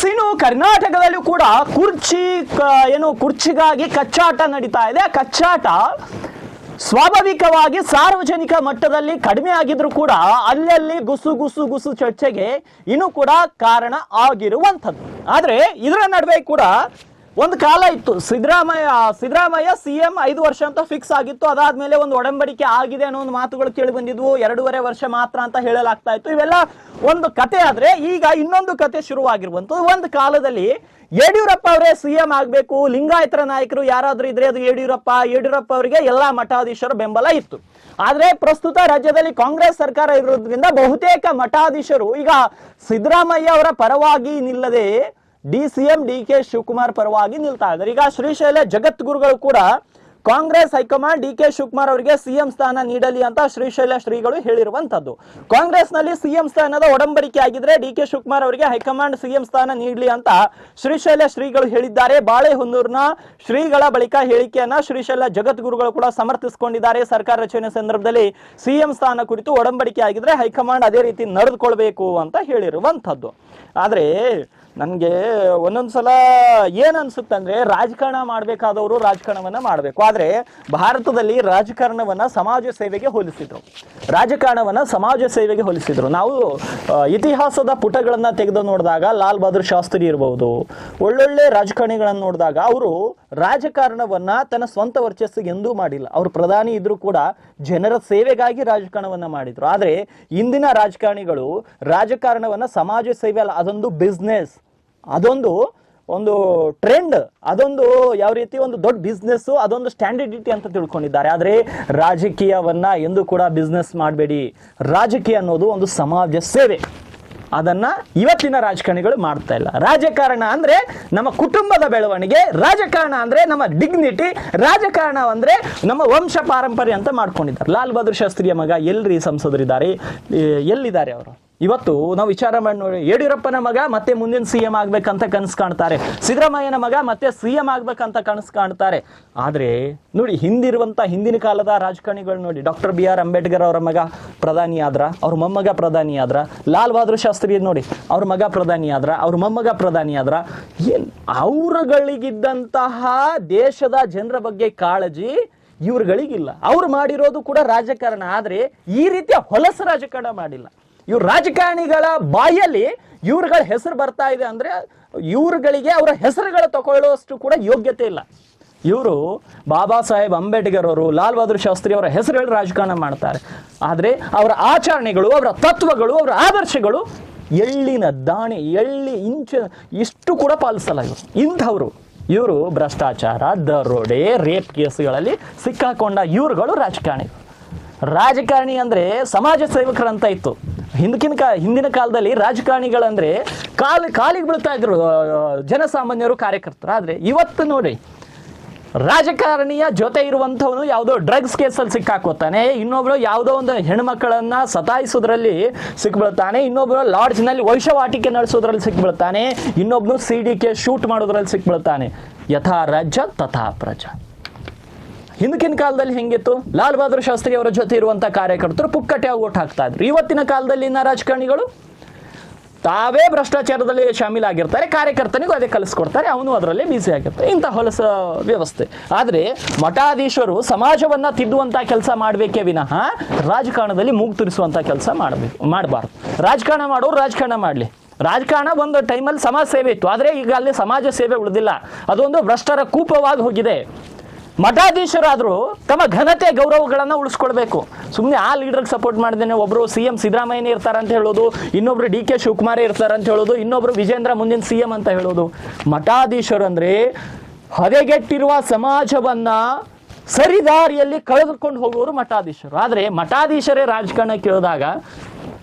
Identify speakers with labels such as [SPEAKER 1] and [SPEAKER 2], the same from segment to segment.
[SPEAKER 1] ಕರ್ನಾಟಕದಲ್ಲಿ ಕರ್ನಾಟಕದಲ್ಲೂ ಕೂಡ ಕುರ್ಚಿ ಏನು, ಕುರ್ಚಿಗಾಗಿ ಕಚ್ಚಾಟ ನಡೀತಾ ಇದೆ. ಕಚ್ಚಾಟ ಸ್ವಾಭಾವಿಕವಾಗಿ ಸಾರ್ವಜನಿಕ ಮಟ್ಟದಲ್ಲಿ ಕಡಿಮೆ ಆಗಿದ್ರು ಕೂಡ ಅಲ್ಲಲ್ಲಿ ಗುಸು ಗುಸು ಗುಸು ಚರ್ಚೆಗೆ ಇನ್ನೂ ಕೂಡ ಕಾರಣ ಆಗಿರುವಂಥದ್ದು. ಆದ್ರೆ, ಇದರ ನಡುವೆ ಕೂಡ ಒಂದು ಕಾಲ ಇತ್ತು. ಸಿದ್ದರಾಮಯ್ಯ ಸಿದ್ದರಾಮಯ್ಯ ಸಿ ಎಂ ಐದು ವರ್ಷ ಅಂತ ಫಿಕ್ಸ್ ಆಗಿತ್ತು. ಅದಾದ್ಮೇಲೆ ಒಂದು ಒಡಂಬಡಿಕೆ ಆಗಿದೆ ಅನ್ನೋ ಒಂದು ಮಾತುಗಳು ಕೇಳಿ ಬಂದಿದ್ವು. ಎರಡೂವರೆ ವರ್ಷ ಮಾತ್ರ ಅಂತ ಹೇಳಲಾಗ್ತಾ ಇತ್ತು. ಇವೆಲ್ಲ ಒಂದು ಕತೆ ಆದ್ರೆ ಈಗ ಇನ್ನೊಂದು ಕತೆ ಶುರುವಾಗಿರುವಂತದ್ದು ಒಂದು ಕಾಲದಲ್ಲಿ ಯಡಿಯೂರಪ್ಪ ಅವರೇ ಸಿ ಎಂ ಆಗಬೇಕು. ಲಿಂಗಾಯತರ ನಾಯಕರು ಯಾರಾದ್ರೂ ಇದ್ರೆ ಅದು ಯಡಿಯೂರಪ್ಪ. ಯಡಿಯೂರಪ್ಪ ಅವರಿಗೆ ಎಲ್ಲಾ ಮಠಾಧೀಶರ ಬೆಂಬಲ ಇತ್ತು. ಆದ್ರೆ ಪ್ರಸ್ತುತ ರಾಜ್ಯದಲ್ಲಿ ಕಾಂಗ್ರೆಸ್ ಸರ್ಕಾರ ಇರೋದ್ರಿಂದ ಬಹುತೇಕ ಮಠಾಧೀಶರು ಈಗ ಸಿದ್ದರಾಮಯ್ಯ ಅವರ ಪರವಾಗಿ ನಿಲ್ಲದೆ D C M D K Shivakumar ಪರವಾಗಿ ನಿಲ್ತಾ ಇದ್ದಾರೆ. ಈಗ ಶ್ರೀಶೈಲ ಜಗದ್ಗುರುಗಳು ಕೂಡ Congress high command D K Shivakumar ಅವರಿಗೆ ಸಿಎಂ ಸ್ಥಾನ ನೀಡಲಿ ಅಂತ ಶ್ರೀಶೈಲ ಶ್ರೀಗಳು ಹೇಳಿರುವಂತದ್ದು ಕಾಂಗ್ರೆಸ್ನಲ್ಲಿ ಸಿಎಂ ಸ್ಥಾನದ ಒಡಂಬಡಿಕೆ ಆಗಿದ್ರೆ ಡಿ ಕೆ ಶಿವಕುಮಾರ್ ಅವರಿಗೆ ಹೈಕಮಾಂಡ್ ಸಿಎಂ ಸ್ಥಾನ ನೀಡಲಿ ಅಂತ ಶ್ರೀಶೈಲ ಶ್ರೀಗಳು ಹೇಳಿದ್ದಾರೆ. ಬಾಳೆಹೊನ್ನೂರಿನ ಶ್ರೀಗಳ ಬಳಿಕ ಹೇಳಿಕೆಯನ್ನ ಶ್ರೀಶೈಲ ಜಗದ್ಗುರುಗಳು ಕೂಡ ಸಮರ್ಥಿಸಿಕೊಂಡಿದ್ದಾರೆ. ಸರ್ಕಾರ ರಚನೆ ಸಂದರ್ಭದಲ್ಲಿ ಸಿಎಂ ಸ್ಥಾನ ಕುರಿತು ಒಡಂಬಡಿಕೆ ಆಗಿದ್ರೆ ಹೈಕಮಾಂಡ್ ಅದೇ ರೀತಿ ನಡೆದುಕೊಳ್ಬೇಕು ಅಂತ ಹೇಳಿರುವಂತದ್ದು ಆದ್ರೆ ನನಗೆ ಒಂದೊಂದ್ಸಲ ಸಲ ಅನ್ಸುತ್ತೆ ಅಂದ್ರೆ ರಾಜಕಾರಣ ಮಾಡ್ಬೇಕಾದವರು ರಾಜಕಾರಣವನ್ನು ಮಾಡಬೇಕು. ಆದ್ರೆ ಭಾರತದಲ್ಲಿ ರಾಜಕಾರಣವನ್ನು ಸಮಾಜ ಸೇವೆಗೆ ಹೋಲಿಸಿದ್ರು. ರಾಜಕಾರಣವನ್ನು ಸಮಾಜ ಸೇವೆಗೆ ಹೋಲಿಸಿದ್ರು. ನಾವು ಇತಿಹಾಸದ ಪುಟಗಳನ್ನು ತೆಗೆದು ನೋಡಿದಾಗ ಲಾಲ್ ಬಹದ್ದೂರ್ ಶಾಸ್ತ್ರಿ ಇರಬಹುದು ಒಳ್ಳೊಳ್ಳೆ ರಾಜಕಾರಣಿಗಳನ್ನು ನೋಡಿದಾಗ ಅವರು ರಾಜಕಾರಣವನ್ನು ತನ್ನ ಸ್ವಂತ ವರ್ಚಸ್ಸಿಗೆ ಎಂದೂ ಮಾಡಿಲ್ಲ. ಅವರು ಪ್ರಧಾನಿ ಇದ್ದರೂ ಕೂಡ ಜನರ ಸೇವೆಗಾಗಿ ರಾಜಕಾರಣವನ್ನು ಮಾಡಿದ್ರು. ಆದ್ರೆ ಇಂದಿನ ರಾಜಕಾರಣಿಗಳು ರಾಜಕಾರಣವನ್ನು ಸಮಾಜ ಸೇವೆ ಅಲ್ಲ, ಅದೊಂದು ಬಿಸ್ನೆಸ್ ಅದೊಂದು ಒಂದು ಟ್ರೆಂಡ್ ಅದೊಂದು ಯಾವ ರೀತಿ ಒಂದು ದೊಡ್ಡ ಬಿಸ್ನೆಸ್ ಅದೊಂದು ಸ್ಟ್ಯಾಂಡರ್ಡಿಟಿ ಅಂತ ತಿಳ್ಕೊಂಡಿದ್ದಾರೆ. ಆದರೆ ರಾಜಕೀಯವನ್ನ ಎಂದು ಕೂಡ ಬಿಸ್ನೆಸ್ ಮಾಡಬೇಡಿ. ರಾಜಕೀಯ ಅನ್ನೋದು ಒಂದು ಸಮಾಜ ಸೇವೆ. ಅದನ್ನ ಇವತ್ತಿನ ರಾಜಕಾರಣಿಗಳು ಮಾಡ್ತಾ ಇಲ್ಲ. ರಾಜಕಾರಣ ಅಂದ್ರೆ ನಮ್ಮ ಕುಟುಂಬದ ಬೆಳವಣಿಗೆ, ರಾಜಕಾರಣ ಅಂದ್ರೆ ನಮ್ಮ ಡಿಗ್ನಿಟಿ ರಾಜಕಾರಣ ಅಂದ್ರೆ ನಮ್ಮ ವಂಶ ಪಾರಂಪರ್ಯ ಅಂತ ಮಾಡ್ಕೊಂಡಿದ್ದಾರೆ. ಲಾಲ್ ಬಹದ್ದೂರ್ ಶಾಸ್ತ್ರಿಯ ಮಗ ಎಲ್ರಿ ಸಂಸದರಿದ್ದಾರೆ. ಎಲ್ಲಿದ್ದಾರೆ ಅವರು? ಇವತ್ತು ನಾವು ವಿಚಾರ ಮಾಡಿ ನೋಡಿ ಯಡಿಯೂರಪ್ಪನ ಮಗ ಮತ್ತೆ ಮುಂದಿನ ಸಿ ಎಂ ಆಗ್ಬೇಕಂತ ಕನಸು ಕಾಣ್ತಾರೆ. ಸಿದ್ದರಾಮಯ್ಯನ ಮಗ ಮತ್ತೆ ಸಿ ಎಂ ಆಗ್ಬೇಕಂತ ಕನಸು ಕಾಣ್ತಾರೆ. ಆದ್ರೆ ನೋಡಿ, ಹಿಂದಿರುವಂತ ಹಿಂದಿನ ಕಾಲದ ರಾಜಕಾರಣಿಗಳು ನೋಡಿ, ಡಾಕ್ಟರ್ ಬಿ ಆರ್ ಅಂಬೇಡ್ಕರ್ ಅವರ ಮಗ ಪ್ರಧಾನಿ ಆದ್ರ, ಅವ್ರ ಮೊಮ್ಮಗ ಪ್ರಧಾನಿ ಆದ್ರ, ಲಾಲ್ ಬಹದ್ದೂರ್ ಶಾಸ್ತ್ರಿ ನೋಡಿ, ಅವ್ರ ಮಗ ಪ್ರಧಾನಿ ಆದ್ರ, ಅವ್ರ ಮೊಮ್ಮಗ ಪ್ರಧಾನಿ ಆದ್ರ, ಏನ್ ಅವರುಗಳಿಗಿದ್ದಂತಹ ದೇಶದ ಜನರ ಬಗ್ಗೆ ಕಾಳಜಿ ಇವ್ರುಗಳಿಗಿಲ್ಲ. ಅವ್ರು ಮಾಡಿರೋದು ಕೂಡ ರಾಜಕಾರಣ, ಆದ್ರೆ ಈ ರೀತಿಯ ಹೊಲಸ ರಾಜಕಾರಣ ಮಾಡಿಲ್ಲ. ಇವ್ರ ರಾಜಕಾರಣಿಗಳ ಬಾಯಲ್ಲಿ ಇವ್ರುಗಳ ಹೆಸರು ಬರ್ತಾ ಇದೆ ಅಂದ್ರೆ ಇವ್ರುಗಳಿಗೆ ಅವರ ಹೆಸರುಗಳು ತಗೊಳ್ಳೋಷ್ಟು ಕೂಡ ಯೋಗ್ಯತೆ ಇಲ್ಲ. ಇವರು ಬಾಬಾ ಸಾಹೇಬ್ ಅಂಬೇಡ್ಕರ್ ಅವರು, ಲಾಲ್ ಬಹದ್ದೂರ್ ಶಾಸ್ತ್ರಿ ಅವರ ಹೆಸರುಗಳು ರಾಜಕಾರಣ ಮಾಡ್ತಾರೆ. ಆದರೆ ಅವರ ಆಚರಣೆಗಳು, ಅವರ ತತ್ವಗಳು, ಅವರ ಆದರ್ಶಗಳು ಎಳ್ಳಿನ ದಾಣಿ, ಎಳ್ಳಿ ಇಂಚ ಇಷ್ಟು ಕೂಡ ಪಾಲಿಸಲ್ಲ ಇವರು. ಇಂಥವ್ರು. ಇವರು ಭ್ರಷ್ಟಾಚಾರ, ದರೋಡೆ, ರೇಪ್ ಕೇಸ್ಗಳಲ್ಲಿ ಸಿಕ್ಕಾಕೊಂಡ ಇವರುಗಳು ರಾಜಕಾರಣಿಗಳು ರಾಜಕಾರಣಿ ಅಂದ್ರೆ ಸಮಾಜ ಸೇವಕರಂತ ಇತ್ತು. ಹಿಂದಕಿನ ಕಾ ಹಿಂದಿನ ಕಾಲದಲ್ಲಿ ರಾಜಕಾರಣಿಗಳಂದ್ರೆ ಕಾಲ, ಕಾಲಿಗೆ ಬೀಳ್ತಾ ಇದ್ರು ಜನಸಾಮಾನ್ಯರು ಕಾರ್ಯಕರ್ತರು. ಆದರೆ ಇವತ್ತು ನೋಡಿ, ರಾಜಕಾರಣಿಯ ಜೊತೆ ಇರುವಂಥವನು ಯಾವುದೋ ಡ್ರಗ್ಸ್ ಕೇಸಲ್ಲಿ ಸಿಕ್ಕಾಕೋತಾನೆ, ಇನ್ನೊಬ್ರು ಯಾವುದೋ ಒಂದು ಹೆಣ್ಮಕ್ಕಳನ್ನ ಸತಾಯಿಸೋದ್ರಲ್ಲಿ ಸಿಕ್ಬೀಳ್ತಾನೆ ಇನ್ನೊಬ್ರು ಲಾಡ್ಜ್ನಲ್ಲಿ ವೈಶವಾಟಿಕೆ ನಡೆಸೋದ್ರಲ್ಲಿ ಸಿಕ್ಕಿಬಿಡ್ತಾನೆ ಇನ್ನೊಬ್ನು ಸಿ ಡಿ ಕೆ ಶೂಟ್ ಮಾಡೋದ್ರಲ್ಲಿ ಸಿಕ್ಕಿಬಿಡ್ತಾನೆ ಯಥಾ ರಾಜ್ಯ, ತಥಾ ಪ್ರಜಾ. ಹಿಂದಕಿನ ಕಾಲದಲ್ಲಿ ಹೆಂಗಿತ್ತು? ಲಾಲ್ ಬಹದ್ದೂರ್ ಶಾಸ್ತ್ರಿ ಅವರ ಜೊತೆ ಇರುವಂತ ಕಾರ್ಯಕರ್ತರು ಪುಕ್ಕಟೆ ಓಟ್ ಹಾಕ್ತಾ ಇದ್ರು ಇವತ್ತಿನ ಕಾಲದಲ್ಲಿನ ರಾಜಕಾರಣಿಗಳು? ತಾವೇ ಭ್ರಷ್ಟಾಚಾರದಲ್ಲಿ ಶಾಮೀಲಾಗಿರ್ತಾರೆ, ಕಾರ್ಯಕರ್ತನಿಗೂ ಅದೇ ಕಲಿಸ್ಕೊಡ್ತಾರೆ, ಅವನು ಅದರಲ್ಲಿ ಬಿಸಿ ಆಗಿರ್ತಾರೆ. ಇಂಥ ಹೊಲಸ ವ್ಯವಸ್ಥೆ. ಆದರೆ ಮಠಾಧೀಶರು ಸಮಾಜವನ್ನ ತಿದ್ದುವಂತ ಕೆಲಸ ಮಾಡಬೇಕೇ ವಿನಃ ರಾಜಕಾರಣದಲ್ಲಿ ಮೂಗು ತುರಿಸುವಂತ ಕೆಲಸ ಮಾಡಬೇಕು, ಮಾಡಬಾರ್ದು. ರಾಜಕಾರಣ ಮಾಡೋರು ರಾಜಕಾರಣ ಮಾಡಲಿ. ರಾಜಕಾರಣ ಒಂದು ಟೈಮಲ್ಲಿ ಸಮಾಜ ಸೇವೆ ಇತ್ತು. ಆದರೆ ಈಗ ಅಲ್ಲಿ ಸಮಾಜ ಸೇವೆ ಉಳಿದಿಲ್ಲ. ಅದೊಂದು ಭ್ರಷ್ಟರ ಕೂಪವಾಗಿ ಹೋಗಿದೆ. ಮಠಾಧೀಶರಾದರೂ ತಮ್ಮ ಘನತೆ ಗೌರವಗಳನ್ನ ಉಳಿಸ್ಕೊಳ್ಬೇಕು. ಸುಮ್ಮನೆ ಆ ಲೀಡರ್ಗೆ ಸಪೋರ್ಟ್ ಮಾಡಿದ್ದೇನೆ, ಒಬ್ರು ಸಿ ಎಂ ಸಿದ್ದರಾಮಯ್ಯನೇ ಇರ್ತಾರೆ ಅಂತ ಹೇಳೋದು, ಇನ್ನೊಬ್ರು ಡಿ ಕೆ ಶಿವಕುಮಾರ್ ಇರ್ತಾರೆ ಅಂತ ಹೇಳೋದು, ಇನ್ನೊಬ್ರು ವಿಜೇಂದ್ರ ಮುಂದಿನ ಸಿ ಎಂ ಅಂತ ಹೇಳೋದು. ಮಠಾಧೀಶರು ಅಂದ್ರೆ ಹದೆಗೆಟ್ಟಿರುವ ಸಮಾಜವನ್ನ ಸರಿದಾರಿಯಲ್ಲಿ ಕಳೆದುಕೊಂಡು ಹೋಗುವವರು ಮಠಾಧೀಶರು. ಆದರೆ ಮಠಾಧೀಶರೇ ರಾಜಕಾರಣಕ್ಕೆ ಇಳಿದಾಗ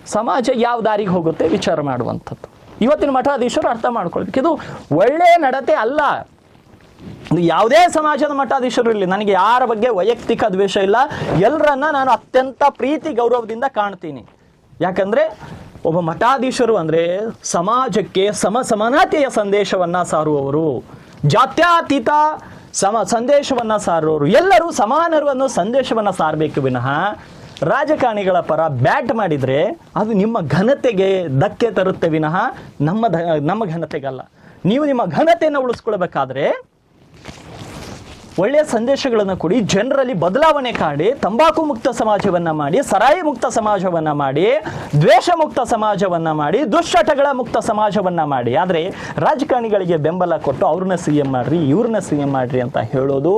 [SPEAKER 1] ಸಮಾಜ ಯಾವ ದಾರಿಗೆ ಹೋಗುತ್ತೆ ವಿಚಾರ ಮಾಡುವಂಥದ್ದು. ಇವತ್ತಿನ ಮಠಾಧೀಶರು ಅರ್ಥ ಮಾಡ್ಕೊಳ್ಬೇಕು. ಇದು ಒಳ್ಳೆಯ ನಡತೆ ಅಲ್ಲ. ಯಾವುದೇ ಸಮಾಜದ ಮಠಾಧೀಶರು ಇರಲಿ, ನನಗೆ ಯಾರ ಬಗ್ಗೆ ವೈಯಕ್ತಿಕ ದ್ವೇಷ ಇಲ್ಲ ಎಲ್ಲರನ್ನ ನಾನು ಅತ್ಯಂತ ಪ್ರೀತಿ ಗೌರವದಿಂದ ಕಾಣ್ತೀನಿ. ಯಾಕಂದ್ರೆ ಒಬ್ಬ ಮಠಾಧೀಶರು ಅಂದ್ರೆ ಸಮಾಜಕ್ಕೆ ಸಮ ಸಮಾನತೆಯ ಸಂದೇಶವನ್ನ ಸಾರುವವರು, ಜಾತ್ಯಾತೀತ ಸಮ ಸಂದೇಶವನ್ನ ಸಾರುವವರು, ಎಲ್ಲರೂ ಸಮಾನರು ಅನ್ನೋ ಸಂದೇಶವನ್ನ ಸಾರಬೇಕು ವಿನಃ ರಾಜಕಾರಣಿಗಳ ಪರ ಬ್ಯಾಟ್ ಮಾಡಿದರೆ ಅದು ನಿಮ್ಮ ಘನತೆಗೆ ಧಕ್ಕೆ ತರುತ್ತೆ ವಿನಃ ನಮ್ಮ ನಮ್ಮ ಘನತೆಗಲ್ಲ. ನೀವು ನಿಮ್ಮ ಘನತೆಯನ್ನು ಉಳಿಸ್ಕೊಳ್ಬೇಕಾದ್ರೆ ಒಳ್ಳೆಯ ಸಂದೇಶಗಳನ್ನು ಕೊಡಿ, ಜನರಲ್ಲಿ ಬದಲಾವಣೆ ಕಾಡಿ, ತಂಬಾಕು ಮುಕ್ತ ಸಮಾಜವನ್ನ ಮಾಡಿ, ಸರಾಯಿ ಮುಕ್ತ ಸಮಾಜವನ್ನ ಮಾಡಿ, ದ್ವೇಷ ಮುಕ್ತ ಸಮಾಜವನ್ನ ಮಾಡಿ, ದುಶ್ಚಟಗಳ ಮುಕ್ತ ಸಮಾಜವನ್ನ ಮಾಡಿ. ಆದರೆ ರಾಜಕಾರಣಿಗಳಿಗೆ ಬೆಂಬಲ ಕೊಟ್ಟು ಅವ್ರನ್ನ ಸಿ ಎಂ ಮಾಡ್ರಿ, ಇವ್ರನ್ನ ಸಿ ಎಂ ಮಾಡ್ರಿ ಅಂತ ಹೇಳೋದು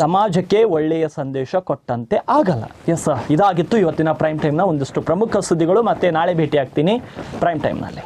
[SPEAKER 1] ಸಮಾಜಕ್ಕೆ ಒಳ್ಳೆಯ ಸಂದೇಶ ಕೊಟ್ಟಂತೆ ಆಗಲ್ಲ. ಎಸ್ ಇದಾಗಿತ್ತು ಇವತ್ತಿನ ಪ್ರೈಮ್ ಟೈಮ್ನ ಒಂದಿಷ್ಟು ಪ್ರಮುಖ ಸುದ್ದಿಗಳು. ಮತ್ತೆ ನಾಳೆ ಭೇಟಿ ಆಗ್ತೀನಿ ಪ್ರೈಮ್ ಟೈಮ್ನಲ್ಲಿ